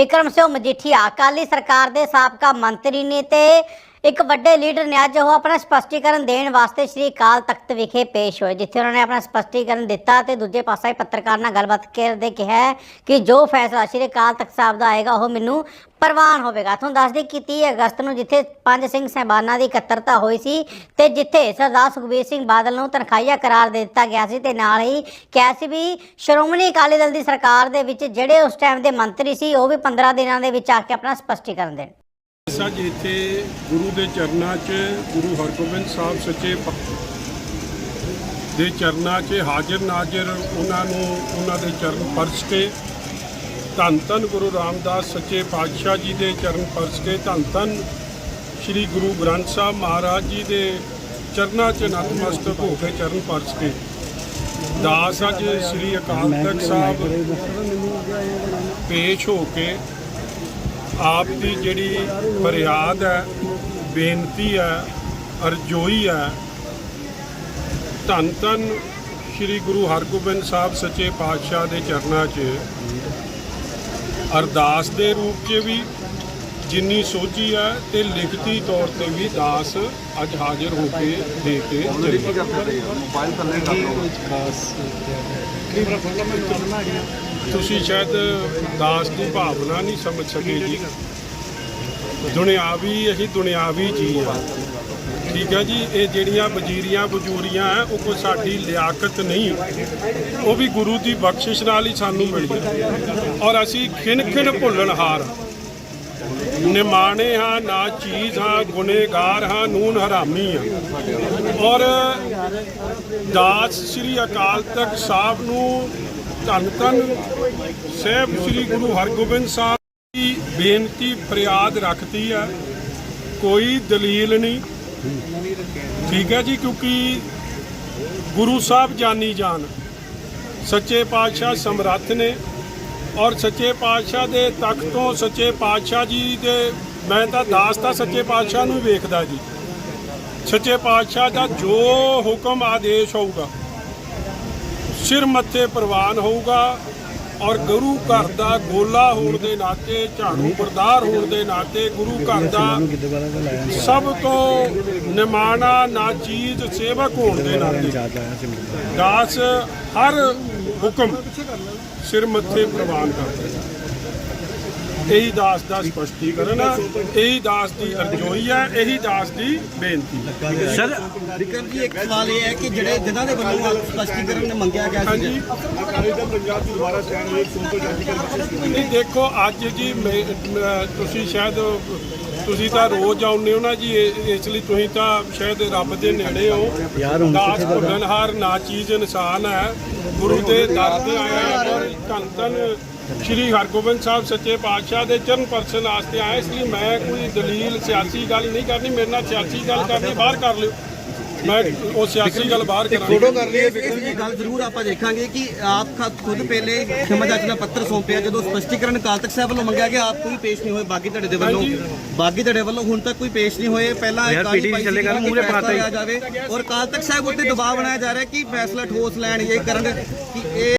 ਵਿਕਰਮ ਸਿੰਘ ਮਜੀਠੀਆ ਅਕਾਲੀ ਸਰਕਾਰ ਦੇ ਸਾਬਕਾ ਮੰਤਰੀ ਨੇ ਤੇ ਇੱਕ ਵੱਡੇ ਲੀਡਰ ਨੇ ਅੱਜ ਉਹ ਆਪਣਾ ਸਪਸ਼ਟੀਕਰਨ ਦੇਣ ਵਾਸਤੇ ਸ੍ਰੀ ਅਕਾਲ ਤਖਤ ਵਿਖੇ ਪੇਸ਼ ਹੋਏ, ਜਿੱਥੇ ਉਹਨਾਂ ਨੇ ਆਪਣਾ ਸਪਸ਼ਟੀਕਰਨ ਦਿੱਤਾ ਤੇ ਦੂਜੇ ਪਾਸੇ ਪੱਤਰਕਾਰ ਨਾਲ ਗੱਲਬਾਤ ਕਰਦੇ ਕਿਹਾ ਕਿ ਜੋ ਫੈਸਲਾ ਸ੍ਰੀ ਅਕਾਲ ਤਖਤ ਸਾਹਿਬ ਦਾ ਆਏਗਾ, ਉਹ ਮੈਨੂੰ ਪ੍ਰਵਾਨ ਹੋਵੇਗਾ। ਤੁਹਾਨੂੰ ਦੱਸ ਦੇ ਕਿ 30 ਅਗਸਤ ਨੂੰ ਜਿੱਥੇ ਪੰਜ ਸਿੰਘ ਸਹਿਬਾਨਾਂ ਦੀ ਇਕੱਤਰਤਾ ਹੋਈ ਸੀ ਤੇ ਜਿੱਥੇ ਸਰਦਾਰ ਸੁਖਬੀਰ ਸਿੰਘ ਬਾਦਲ ਨੂੰ ਤਨਖਾਹੀਆ ਕਰਾਰ ਦੇ ਦਿੱਤਾ ਗਿਆ ਸੀ ਤੇ ਨਾਲ ਹੀ ਕਿਹਾ ਸੀ ਵੀ ਸ਼੍ਰੋਮਣੀ ਅਕਾਲੀ ਦਲ ਦੀ ਸਰਕਾਰ ਦੇ ਵਿੱਚ ਜਿਹੜੇ ਉਸ ਟਾਈਮ ਦੇ ਮੰਤਰੀ ਸੀ, ਉਹ ਵੀ 15 ਦਿਨਾਂ ਦੇ ਵਿੱਚ ਆ ਕੇ ਆਪਣਾ ਸਪਸ਼ਟੀਕਰਨ ਦੇਣ। ਅੱਜ ਇੱਥੇ ਗੁਰੂ ਦੇ ਚਰਨਾਂ 'ਚ ਗੁਰੂ ਹਰਗੋਬਿੰਦ ਸਾਹਿਬ ਸੱਚੇ ਦੇ ਚਰਨਾਂ 'ਚ ਹਾਜ਼ਰ ਨਾਜ਼ਰ ਉਹਨਾਂ ਨੂੰ ਉਹਨਾਂ ਦੇ ਚਰਨ ਪਰਸ ਕੇ ਧੰਨ ਧੰਨ ਗੁਰੂ ਰਾਮਦਾਸ ਸੱਚੇ ਪਾਤਸ਼ਾਹ ਜੀ ਦੇ ਚਰਨ ਪਰਸ ਕੇ ਧੰਨ ਧੰਨ ਸ੍ਰੀ ਗੁਰੂ ਗ੍ਰੰਥ ਸਾਹਿਬ ਮਹਾਰਾਜ ਜੀ ਦੇ ਚਰਨਾਂ 'ਚ ਨਤਮਸਤਕ ਹੋ ਕੇ ਚਰਨ ਪਰਸ ਕੇ ਦਾਸ ਅੱਜ ਸ੍ਰੀ ਅਕਾਲ ਤਖਤ ਸਾਹਿਬ ਪੇਸ਼ ਹੋ ਕੇ ਆਪ ਦੀ ਜਿਹੜੀ ਫਰਿਆਦ ਹੈ ਬੇਨਤੀ ਹੈ ਅਰਜ਼ੋਈ ਹੈ ਧੰਨ ਧੰਨ ਸ੍ਰੀ ਗੁਰੂ ਹਰਗੋਬਿੰਦ ਸਾਹਿਬ ਸੱਚੇ ਪਾਤਸ਼ਾਹ ਦੇ ਚਰਨਾਂ 'ਚ ਅਰਦਾਸ ਦੇ ਰੂਪ 'ਚ ਵੀ ਜਿੰਨੀ ਸੋਚੀ ਹੈ ਤੇ ਲਿਖਤੀ ਤੌਰ ਤੇ ਵੀ ਦਾਸ ਅੱਜ ਹਾਜ਼ਰ ਹੋ ਕੇ ਦੇ ਕੇ ਚਲੇ ਮੋਬਾਈਲ ਥੱਲੇ ਕਰ ਲਓ। ਤੁਸੀਂ ਸ਼ਾਇਦ ਦਾਸ ਦੀ ਭਾਵਨਾ ਨਹੀਂ ਸਮਝ ਸਕੇ ਜੀ। ਦੁਨਿਆਵੀ, ਅਸੀਂ ਦੁਨਿਆਵੀ ਜੀ ਆ। ਠੀਕ ਹੈ ਜੀ, ਇਹ ਜਿਹੜੀਆਂ ਵਜ਼ੀਰੀਆਂ ਬਜੂਰੀਆਂ ਹੈ ਉਹ ਕੋਈ ਸਾਡੀ ਲਿਆਕਤ ਨਹੀਂ। ਉਹ ਵੀ ਗੁਰੂ ਦੀ ਬਖਸ਼ਿਸ਼ ਨਾਲ ਹੀ ਸਾਨੂੰ ਮਿਲੀ ਔਰ ਅਸੀਂ ਖਿਨ ਖਿਨ ਭੁੱਲਣਹਾਰ ਨਿਮਾਣੇ ਹਾਂ, ਨਾ ਚੀਜ਼ ਹਾਂ, ਗੁਨੇਗਾਰ ਹਾਂ, ਨੂਨ ਹਰਾਮੀ ਹਾਂ ਔਰ ਦਾਸ ਸ੍ਰੀ ਅਕਾਲ ਤਖਤ ਸਾਹਿਬ ਨੂੰ ਧੰਨ ਧੰਨ ਸਹਿਬ ਸ੍ਰੀ ਗੁਰੂ ਹਰਗੋਬਿੰਦ ਸਾਹਿਬ ਦੀ ਬੇਨਤੀ ਫਰਿਆਦ ਰੱਖਤੀ ਹੈ। ਕੋਈ ਦਲੀਲ ਨਹੀਂ। ਠੀਕ ਹੈ ਜੀ, ਕਿਉਂਕਿ ਗੁਰੂ ਸਾਹਿਬ ਜਾਨੀ ਜਾਨ। ਸੱਚੇ ਪਾਤਸ਼ਾਹ ਸਮਰੱਥ ਨੇ ਔਰ ਸੱਚੇ ਪਾਤਸ਼ਾਹ ਦੇ ਤਖਤ ਤੋਂ ਸੱਚੇ ਪਾਤਸ਼ਾਹ ਜੀ ਦੇ ਮੈਂ ਤਾਂ ਦਾਸ ਤਾਂ ਸੱਚੇ ਪਾਤਸ਼ਾਹ ਨੂੰ ਵੇਖਦਾ ਜੀ। ਸੱਚੇ ਪਾਤਸ਼ਾਹ ਦਾ ਜੋ ਹੁਕਮ ਆਦੇਸ਼ ਹੋਊਗਾ ਸਿਰ ਮੱਥੇ ਪ੍ਰਵਾਨ ਹੋਊਗਾ ਔਰ ਗੁਰੂ ਘਰ ਦਾ ਗੋਲਾ ਹੋਣ ਦੇ ਨਾਤੇ, ਝਾੜੂ ਪਰਦਾਰ ਹੋਣ ਦੇ ਨਾਤੇ ਗੁਰੂ ਘਰ ਦਾ ਸਭ ਤੋਂ ਨਿਮਾਣਾ, ਨਾਚੀਜ਼ ਸੇਵਕ ਹੋਣ ਦੇ ਨਾਤੇ ਦਾਸ ਹਰ ਹੁਕਮ ਸਿਰ ਮੱਥੇ ਪ੍ਰਵਾਨ ਕਰਦਾ ਹੈ। ਇਹੀ ਦਾਸ ਦਾ ਸਪਸ਼ਟੀਕਰਨ ਹੈ ਇਹੀ ਦਾਸ ਦੀ ਅਰਜ਼ੋਈ ਹੈ ਇਹੀ ਦਾਸ ਦੀ ਬੇਨਤੀ। ਸਰ ਵਿਕਰਮ ਜੀ ਇੱਕ ਸਵਾਲ ਇਹ ਹੈ ਕਿ ਜਿਹੜੇ ਜਿਨ੍ਹਾਂ ਦੇ ਵੱਲੋਂ ਸਪਸ਼ਟੀਕਰਨ ਮੰਗਿਆ ਗਿਆ ਸੀ। ਅਕਾਲੀ ਦਲ ਪੰਜਾਬ ਦੀ ਦੁਬਾਰਾ ਚੈਨ ਹੋਈ ਤੋਂ ਜਾਂਦੀ ਕਰ ਨਹੀਂ ਦੇਖੋ ਅੱਜ ਜੀ ਤੁਸੀਂ ਸ਼ਾਇਦ ਤੁਸੀਂ ਤਾਂ ਰੋਜ਼ ਆਉਂਦੇ ਹੋ ਨਾ ਜੀ ਇਹ- ਇਸ ਲਈ ਤੁਸੀਂ ਤਾਂ ਸ਼ਾਇਦ ਰੱਬ ਦੇ ਨੇੜੇ ਹੋ। ਦਾਸ ਭੁੱਲਣਹਾਰ ਨਾ ਚੀਜ਼ ਇਨਸਾਨ ਹੈ। ਗੁਰੂ ਦੇ ਦਰ ਤੇ ਆਇਆ ਹੈ ਧੰਨ ਧੰਨ ਸ਼੍ਰੀ ਹਰਗੋਬਿੰਦ ਸਾਹਿਬ ਸੱਚੇ ਪਾਤਸ਼ਾਹ ਦੇ ਚਰਨ ਪਰਸਨ ਵਾਸਤੇ ਆਇਆ ਇਸ ਲਈ ਮੈਂ ਕੋਈ ਦਲੀਲ ਸਿਆਸੀ ਗੱਲ ਨਹੀਂ ਕਰਨੀ ਮੇਰੇ ਨਾਲ ਸਿਆਸੀ ਗੱਲ ਕਰਨੀ ਬਾਹਰ ਕਰ ਲਿਓ। ਮੈਂ ਉਹ ਸਿਆਸੀ ਗੱਲ ਬਾਹਰ ਕਰਾਂਗਾ। ਕਰ ਲਈ ਇਹ ਗੱਲ ਜ਼ਰੂਰ ਆਪਾਂ ਦੇਖਾਂਗੇ ਕਿ ਆਪ ਖੁਦ ਪਹਿਲੇ ਖਿਮਾ ਜੱਜ ਦਾ ਪੱਤਰ ਸੌਂਪਿਆ ਜਦੋਂ ਸਪਸ਼ਟੀਕਰਨ ਅਕਾਲ ਤਖਤ ਸਾਹਿਬ ਵੱਲੋਂ ਮੰਗਿਆ ਗਿਆ ਆਪ ਕੋਈ ਪੇਸ਼ ਨਹੀਂ ਹੋਏ ਬਾਗੀ ਧੜੇ ਦੇ ਵੱਲੋਂ। ਬਾਗੀ ਧੜੇ ਵੱਲੋਂ ਹੁਣ ਤੱਕ ਕੋਈ ਪੇਸ਼ ਨਹੀਂ ਹੋਏ। ਪਹਿਲਾਂ PD ਭਾਈ ਚੱਲੇਗਾ ਹੀ। ਲਿਆ ਜਾਵੇ। ਔਰ ਅਕਾਲ ਤਖਤ ਸਾਹਿਬ ਉੱਤੇ ਦਬਾਅ ਬਣਾਇਆ ਜਾ ਰਿਹਾ ਕਿ ਫੈਸਲਾ ਠੋਸ ਲੈਣ ਇਹ ਕਰਨ ਕਿ ਇਹ